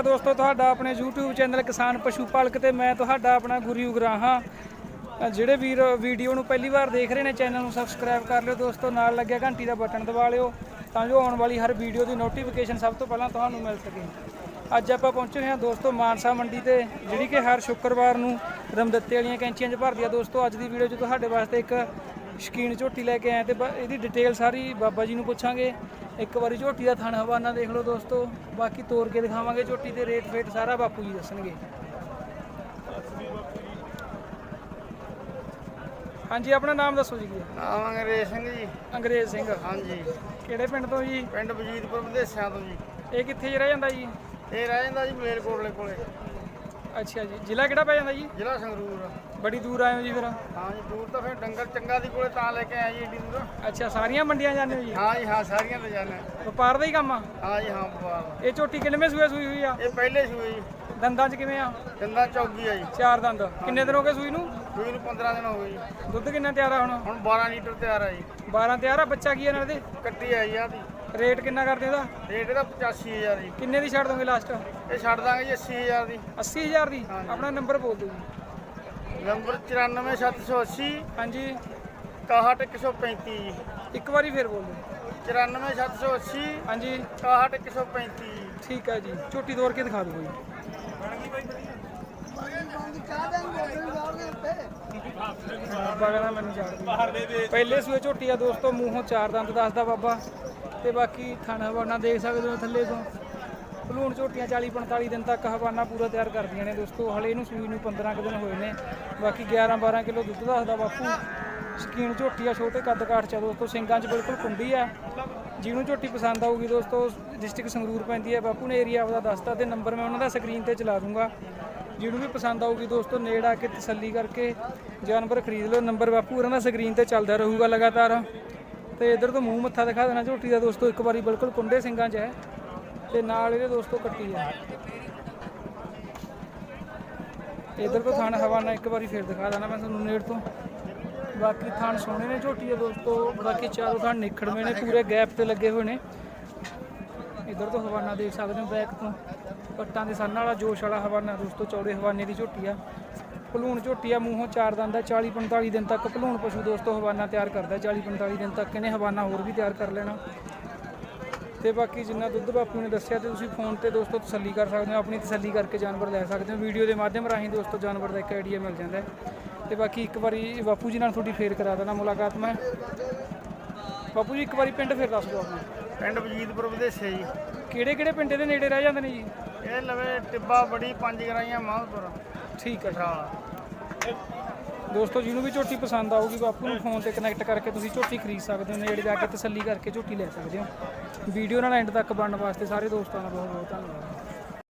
ਹੈ ਦੋਸਤੋ ਤੁਹਾਡਾ ਆਪਣੇ YouTube ਚੈਨਲ ਕਿਸਾਨ ਪਸ਼ੂ ਪਾਲਕ ਤੇ ਮੈਂ ਤੁਹਾਡਾ ਆਪਣਾ ਗੁਰੂ ਉਗਰਾਹਾਂ ਅ, ਜਿਹੜੇ ਵੀਰ ਵੀਡੀਓ ਨੂੰ ਪਹਿਲੀ ਵਾਰ ਦੇਖ ਰਹੇ ਨੇ ਚੈਨਲ ਨੂੰ ਸਬਸਕ੍ਰਾਈਬ ਕਰ ਲਿਓ ਦੋਸਤੋ ਨਾਲ ਲੱਗਿਆ ਘੰਟੀ ਦਾ ਬਟਨ ਦਬਾ ਲਿਓ ਤਾਂ ਜੋ ਆਉਣ ਵਾਲੀ ਹਰ ਵੀਡੀਓ ਦੀ ਨੋਟੀਫਿਕੇਸ਼ਨ ਸਭ ਤੋਂ ਪਹਿਲਾਂ ਤੁਹਾਨੂੰ ਮਿਲ ਸਕੇ। ਅੱਜ ਆਪਾਂ ਪਹੁੰਚੇ ਹਾਂ ਦੋਸਤੋ ਮਾਨਸਾ ਮੰਡੀ ਤੇ ਜਿਹੜੀ ਕਿ ਹਰ ਸ਼ੁੱਕਰਵਾਰ ਨੂੰ ਰਮਦੱਤੇ ਵਾਲੀਆਂ ਕੈਂਚੀਆਂ 'ਚ ਭਰਦੀ ਆ। ਦੋਸਤੋ ਅੱਜ ਦੀ ਵੀਡੀਓ 'ਚ ਤੁਹਾਡੇ ਵਾਸਤੇ ਇੱਕ ਸ਼ਕੀਨ ਝੋਟੀ ਲੈ ਕੇ ਆਏ ਤੇ ਬ- ਇਹਦੀ ਡਿਟੇਲ ਸਾਰੀ ਬਾਬਾ ਜੀ ਨੂੰ ਪੁੱਛਾਂਗੇ। ਇੱਕ ਵਾਰੀ ਝੋਟੀ ਦਾ ਥਣ ਹਵਾਨਾ ਦੇਖ ਲਓ ਦੋਸਤੋ। ਬਾਕੀ ਤੋੜ ਕੇ ਦਿਖਾਵਾਂਗੇ ਝੋਟੀ ਦੇ ਰੇਟ ਫੇਟ ਸਾਰਾ ਬਾਪੂ ਜੀ ਦੱਸਣਗੇ। ਹਾਂਜੀ ਆਪਣਾ ਨਾਮ ਦੱਸੋ ਜੀ ਕੀ ਹੈ? ਨਾਮ ਅੰਗਰੇਜ਼ ਸਿੰਘ ਜੀ। ਅੰਗਰੇਜ਼ ਸਿੰਘ। ਹਾਂਜੀ। ਕਿਹੜੇ ਪਿੰਡ ਤੋਂ ਜੀ? ਪਿੰਡ ਬਜੀਤਪੁਰ ਵਿਦੇਸ਼ਾਂ ਤੋਂ ਜੀ। ਇਹ ਕਿੱਥੇ ਰਹਿ ਜਾਂਦਾ ਜੀ? ਇਹ ਰਹਿ ਜਾਂਦਾ ਜੀ ਮਲੇਰਕੋਟਲੇ ਕੋਲੇ। ਅੱਛਾ ਜੀ। ਜ਼ਿਲ੍ਹਾ ਕਿਹੜਾ ਪੈ ਜਾਂਦਾ ਜੀ? ਜ਼ਿਲ੍ਹਾ ਸੰਗਰੂਰ। ਬੜੀ ਦੂਰ ਆਏ ਹੋ ਜੀ ਫਿਰ। ਹਾਂ ਜੀ ਦੂਰ ਤਾਂ ਫਿਰ ਡੰਗਰ ਚੰਗਾ ਦੀ ਕੋਲੇ ਤਾਂ ਲੈ ਕੇ ਆਏ ਜੀ ਏਡੀ ਦੂਰ। ਅੱਛਾ ਸਾਰੀਆਂ ਮੰਡੀਆਂ ਜਾਂਦੇ ਹੋ ਜੀ? ਹਾਂ ਜੀ ਹਾਂ ਸਾਰੀਆਂ ਲੈ ਜਾਣਾ ਵਪਾਰ ਦਾ ਹੀ ਕੰਮ ਆ? ਹਾਂ ਜੀ ਹਾਂ ਬਾਬਾ ਇਹ ਝੋਟੀ ਕਿੰਨਵੇਂ ਸੂਏ ਸੂਈ ਹੋਈ ਆ? ਇਹ ਪਹਿਲੇ ਸੂਏ ਜੀ। ਦੰਦਾਂ 'ਚ ਕਿਵੇਂ ਆ? ਦੰਦਾਂ ਚੌਗੀ ਆ ਜੀ। ਚਾਰ ਦੰਦ। ਕਿੰਨੇ ਦਿਨ ਹੋ ਗਏ ਸੂਈ ਨੂੰ? ਸੂਈ ਨੂੰ 15 ਦਿਨ ਹੋ ਗਏ ਜੀ। ਦੁੱਧ ਕਿੰਨਾ ਤਿਆਰ ਆ ਹੁਣ? ਹੁਣ 12 ਲੀਟਰ ਤਿਆਰ ਆ ਜੀ। 12 ਤਿਆਰ ਆ ਬੱਚਾ ਕੀ ਆ ਨਾਲ ਦੇ? ਕੱਟੀ ਆ ਜੀ ਆ ਦੀ। ਰੇਟ ਕਿੰਨਾ ਕਰਦੇ ਉਹਦਾ? ਰੇਟ ਇਹਦਾ 85000 ਜੀ। ਕਿੰਨੇ ਦੀ ਛੱਡ ਦੋਗੇ ਲਾਸਟ ਇਹ ਛੱਡ ਦਾਂਗੇ ਜੀ 80000 ਦੀ। 80000 ਦੀ? ਆਪਣਾ ਨੰਬਰ ਬੋਲ ਦਿਓ ਜੀ। ਨੰਬਰ 94780 ਹਾਂਜੀ। 61135 ਜੀ। ਇੱਕ ਵਾਰੀ ਫੇਰ ਬੋਲ ਦਿਓ। 94780 ਹਾਂਜੀ। 61135 ਜੀ। ਠੀਕ ਹੈ ਜੀ। ਝੋਟੀ ਤੋੜ ਕੇ ਦਿਖਾ ਦਿਓ ਜੀ ਬਾਬਾ ਕਹਿੰਦਾ ਮੈਨੂੰ ਛੱਡ ਦੇ ਪਹਿਲੇ ਸੂਏ ਝੋਟੀ ਆ ਦੋਸਤੋ ਮੂੰਹੋਂ ਚਾਰ ਦੰਦ ਦੱਸਦਾ ਬਾਬਾ। ਤੇ ਬਾਕੀ ਥਣ ਹਵਾਨਾ ਦੇਖ ਸਕਦੇ ਹੋ ਥੱਲੇ ਤੋਂ। ਭਲੂਣ ਝੋਟੀਆਂ 40 45 ਦਿਨ ਤੱਕ ਹਵਾਨਾ ਪੂਰਾ ਤਿਆਰ ਕਰਦੀਆਂ ਨੇ ਦੋਸਤੋ। ਹਲੇ ਇਹਨੂੰ ਸੂਈ ਨੂੰ 15 ਕੁ ਦਿਨ ਹੋਏ ਨੇ। ਬਾਕੀ 11 12 ਕਿਲੋ ਦੁੱਧ ਦੱਸਦਾ ਬਾਪੂ। ਸ਼ਕੀਨ ਝੋਟੀ ਆ ਛੋਟੇ ਕੱਦ ਕਾਠ ਚ ਆ ਦੋਸਤੋ। ਸਿੰਘਾਂ 'ਚ ਬਿਲਕੁਲ ਕੁੰਡੀ ਆ। ਜਿਹਨੂੰ ਝੋਟੀ ਪਸੰਦ ਆਊਗੀ ਦੋਸਤੋ, ਡਿਸਟ੍ਰਿਕਟ ਸੰਗਰੂਰ ਪੈਂਦੀ ਹੈ ਬਾਪੂ ਨੇ ਏਰੀਆ ਆਪਦਾ ਦੱਸਤਾ ਤੇ ਨੰਬਰ ਮੈਂ ਉਹਨਾਂ ਦਾ ਸਕਰੀਨ ਤੇ ਚਲਾ ਦੂੰਗਾ। ਜਿਹਨੂੰ ਵੀ ਪਸੰਦ ਆਊਗੀ ਦੋਸਤੋ, ਨੇੜ ਆ ਕੇ ਤਸੱਲੀ ਕਰਕੇ ਜਾਨਵਰ ਖਰੀਦ ਲਓ। ਨੰਬਰ ਬਾਪੂ ਉਹਨਾਂ ਦਾ ਸਕਰੀਨ ਤੇ ਚੱਲਦਾ ਰਹੂਗਾ ਲਗਾਤਾਰ। ਤੇ ਇਧਰ ਤੋਂ ਮੂੰਹ ਮੱਥਾ ਦਿਖਾ ਦੇਣਾ ਝੋਟੀ ਦਾ ਦੋਸਤੋ, ਇੱਕ ਵਾਰੀ ਬਿਲਕੁਲ ਕੁੰਡੇ ਸਿੰਘਾਂ 'ਚ ਹੈ ਤੇ ਨਾਲ ਇਹਦੇ ਦੋਸਤੋ ਕੱਟੀ ਹੈ ਇਧਰ ਤੋਂ ਥਾਣ ਹਵਾਨਾ ਇੱਕ ਵਾਰੀ ਫੇਰ ਦਿਖਾ ਦੇਣਾ ਮੈਂ ਤੁਹਾਨੂੰ ਨੇੜ ਤੋਂ। ਬਾਕੀ ਥਾਣ ਸੋਹਣੇ ਨੇ ਝੋਟੀ ਦੇ ਦੋਸਤੋ, ਬਾਕੀ ਚਾਰੋਂ ਥਾਣ ਨਿਖੜਵੇਂ ਨੇ, ਪੂਰੇ ਗੈਪ ਤੇ ਲੱਗੇ ਹੋਏ ਨੇ। ਇਧਰ ਤੋਂ ਹਵਾਨਾ ਦੇਖ ਸਕਦੇ ਹੋ ਬੈਕ ਤੋਂ। ਪੱਟਾਂ ਦੇ ਸੰਨ ਵਾਲਾ ਜੋਸ਼ ਵਾਲਾ ਹਵਾਨਾ ਦੋਸਤੋ, ਚੌੜੇ ਹਵਾਨੇ ਦੀ ਝੋਟੀ ਆ। ਭਲੂਣ ਝੋਟੀ ਆ ਮੂੰਹੋਂ ਚਾਰ ਦੰਦ ਆ 40 45 ਦਿਨ ਤੱਕ ਭਲੂਣ ਪਸ਼ੂ ਦੋਸਤੋ ਹਵਾਨਾ ਤਿਆਰ ਕਰਦਾ 40 45 ਦਿਨ ਤੱਕ ਇਹਨੇ ਹਵਾਨਾ ਹੋਰ ਵੀ ਤਿਆਰ ਕਰ ਲੈਣਾ। ਤੇ ਬਾਕੀ ਜਿੰਨਾ ਦੁੱਧ ਬਾਪੂ ਨੇ ਦੱਸਿਆ ਤੇ ਤੁਸੀਂ ਫੋਨ ਤੇ ਦੋਸਤੋ ਤਸੱਲੀ ਕਰ ਸਕਦੇ ਹੋ ਆਪਣੀ ਤਸੱਲੀ ਕਰਕੇ ਜਾਨਵਰ ਲੈ ਸਕਦੇ ਹੋ। ਵੀਡੀਓ ਦੇ ਮਾਧਿਅਮ ਰਾਹੀਂ ਦੋਸਤੋ ਜਾਨਵਰ ਦਾ ਇੱਕ ਆਈਡੀਆ ਮਿਲ ਜਾਂਦਾ ਤੇ ਬਾਕੀ ਇੱਕ ਵਾਰੀ ਬਾਪੂ ਜੀ ਨਾਲ ਤੁਹਾਡੀ ਫੇਰ ਕਰਾ ਦੇਣਾ ਮੁਲਾਕਾਤ ਮੈਂ। ਬਾਪੂ ਜੀ ਇੱਕ ਵਾਰੀ ਪਿੰਡ ਫੇਰ ਦੱਸ ਦਿਓ ਆਪਣਾ। ਪਿੰਡ ਬਜੀਤਪੁਰ ਵਿਦੇਸ਼ੇ ਜੀ। ਕਿਹੜੇ ਕਿਹੜੇ ਪਿੰਡ ਦੇ ਨੇੜੇ ਰਹਿ ਜਾਂਦੇ ਨੇ ਜੀ? ਇਹ ਲਵੇ ਟਿੱਬਾ ਬੜੀ ਪੰਜ ਗਰਾਈਆਂ ਮਾਹਪੁਰ ਠੀਕ ਹੈ ਠਾਲਾ। ਦੋਸਤੋ, ਜਿਹਨੂੰ ਵੀ ਝੋਟੀ ਪਸੰਦ ਆਊਗੀ ਬਾਪੂ ਨੂੰ ਫੋਨ ਤੇ ਕਨੈਕਟ ਕਰਕੇ ਤੁਸੀਂ ਝੋਟੀ ਖਰੀਦ ਸਕਦੇ ਹੋ, ਨੇੜੇ ਜਾ ਕੇ ਤਸੱਲੀ ਕਰਕੇ ਝੋਟੀ ਲੈ ਸਕਦੇ ਹੋ। ਵੀਡੀਓ ਨਾਲ ਐਂਡ ਤੱਕ ਬਣਨ ਵਾਸਤੇ ਸਾਰੇ ਦੋਸਤਾਂ ਦਾ ਬਹੁਤ ਬਹੁਤ ਧੰਨਵਾਦ।